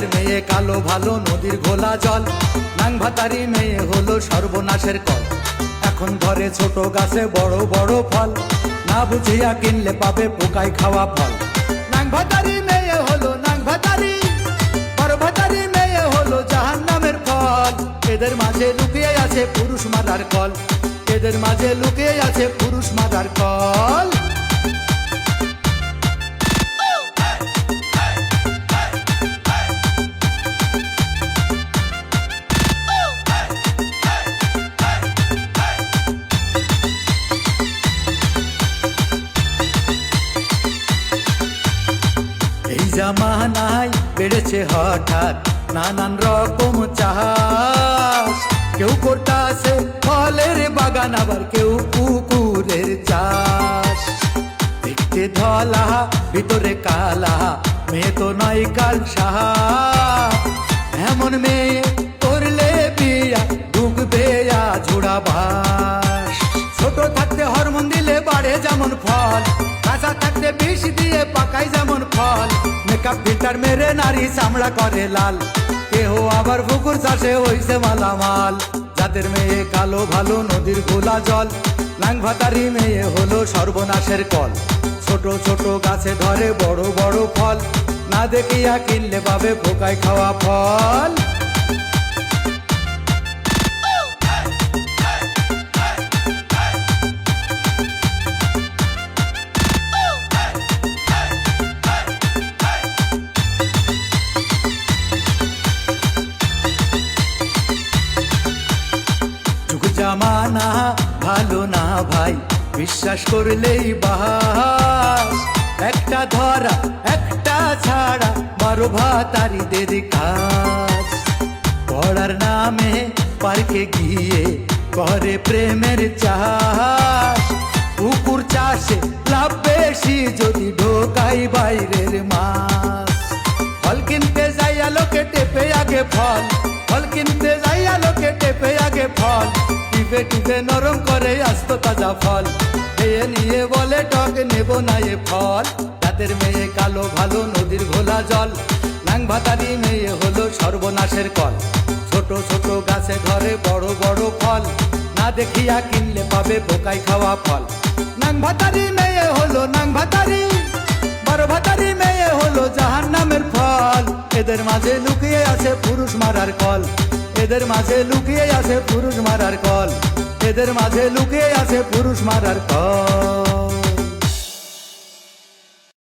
মেয়ে, কালো ভালো, নদীর ঘোলা জল। নাং ভাতারি মেয়ে হলো সর্বনাশের কল। এখন ঘরে ছোট গাছে বড় বড় ফল। না বুঝিয়া কিনলে পাবে পোকায় খাওয়া ফল। নাং ভাতারি মেয়ে হলো নাং ভাতারি। বড় ভাতারি মেয়ে হলো জাহান নামের ফল। এদের মাঝে লুকিয়ে আছে পুরুষ মাদার কল। এদের মাঝে লুকিয়ে আছে পুরুষ মাদার কল। জামানায় বেড়েছে হঠাৎ নানান রকম চাষ। কেউ করতাছে ফলের বাগান, আবার কেউ পুকুরের চাষ। দেখতে ধলা, ভিতরে কালা, মেয়ে তো নয় কাল সাহা। এমন মেয়ে করলে বিয়া, ডুববে ঝোড়া বাস। ছোট থাকতে হরমোন দিলে বাড়ে যেমন ফল কাঁচা থাকতে বিষ দিয়ে পাকাই মেকআপ ফিল্টার মেরে নারী চামড়া করে লাল। কেহ আবার পুকুর চাষে হইছে মালামাল। যাদের মেয়ে কালো ভালো নদীর গোলা জল। নাং ভাতারি মেয়ে হলো সর্বনাশের কল। ছোট ছোট গাছে ধরে বড় বড় ফল। না দেখিয়া কিনলে পাবে পোকায় খাওয়া ফল। ভালো না ভাই, বিশ্বাস করলেই বাস একটা ধরা, একটা ছাড়া বারো ভাতারিদের কাজ। পড়ার নামে পার্কে গিয়ে করে প্রেমের চাষ পুকুর চাষে লাভ বেশি যদি ঢোকাই বাইরের মাছ। ফল কিনতে যাইয়া লোকে টেপে আগে ফল ফল কিনতে যাইয়া লোকে টেপে আগে ফল। টিপে নরম করে আস্ত তাজা ফল। খেয়ে নিয়ে বলে, টক নেব না এ ফল। তাদের মেয়ে কালো ভালো, নদীর ঘোলা জল। নাং ভাতারি মেয়ে হলো সর্বনাশের কল। ছোট ছোট গাছে ধরে বড় বড় ফল। না দেখিয়া কিনলে পাবে বোকাই খাওয়া ফল। নাং ভাতারি মেয়ে হলো নাং ভাতারি, বড় ভাতারি মেয়ে হলো জাহান নামের ফল। এদের মাঝে লুকিয়ে আছে পুরুষ মারার কল। এদের মাঝে লুকিয়ে আছে পুরুষ মারার কল। এদের মাঝে লুকিয়ে আছে পুরুষ মারার কল।